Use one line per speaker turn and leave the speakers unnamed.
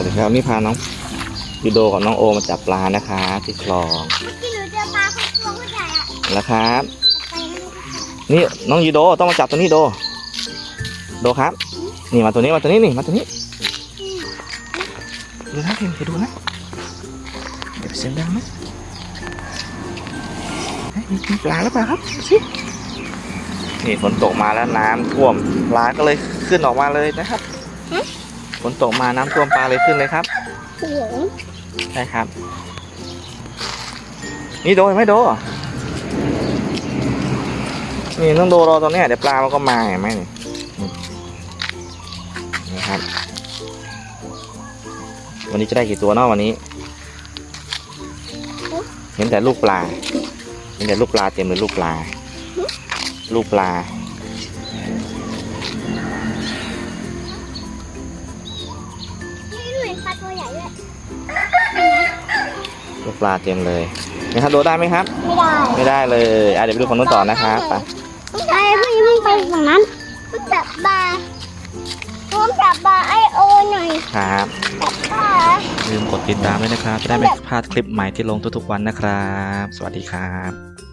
วัสดีครับนี่พาน้องวิโดกับน้องโอมาจับปลานะคะที่คลอง
ที่หนูเจอปลาคนตัวผู้ใหญ่อะ
แล้วครับ
นี่
น้องยูโดต้องมาจับตัวนี้โด โดครับ นี่มาตัวนี้มาตัวนี้นี่มาตัวนี้ดูนะเพียงไปดูนะเดี๋ยวเสียงดังนะเฮ้ยมีมีปลาหรือเปล่าครับสินี่ฝนตกมาแล้วน้ำท่วมปลาก็เลยขึ้นออกมาเลยนะครับ ฝนตกมาน้ำท่วมปลาเลยขึ้นเลยครับ
โอ้โห
ใช่ครับ นี่โดยไหมโดนี่ต้องโดรอตอนเนี้ยเดี๋ยวปลามันก็มาเห็นไหมนี่นี่นี่ครับ วันนี้จะได้กี่ตัวเนาะวันนี้ เห็นแต่ลูกปลา เห็นแต่ลูกปลาเต็มเลยลูกปลา ลูกปลา ปลาเต็มเลยนะครับโดได้ไหมครับ
ไม่ได้
ไม่ได้เลยอะเดี๋ยวไปดูคนนู้นต่อนะครับไป
ไอ้พี่มึงไปฝั่งนั้นต้องจับปลาต้องจับปลาไอโอหน่อย
ครับ
จับปลา
ลืมกดติดตามด้วยนะครับ จะได้ไม่พลาดคลิปใหม่ที่ลงทุกๆวันนะครับ สวัสดีครับ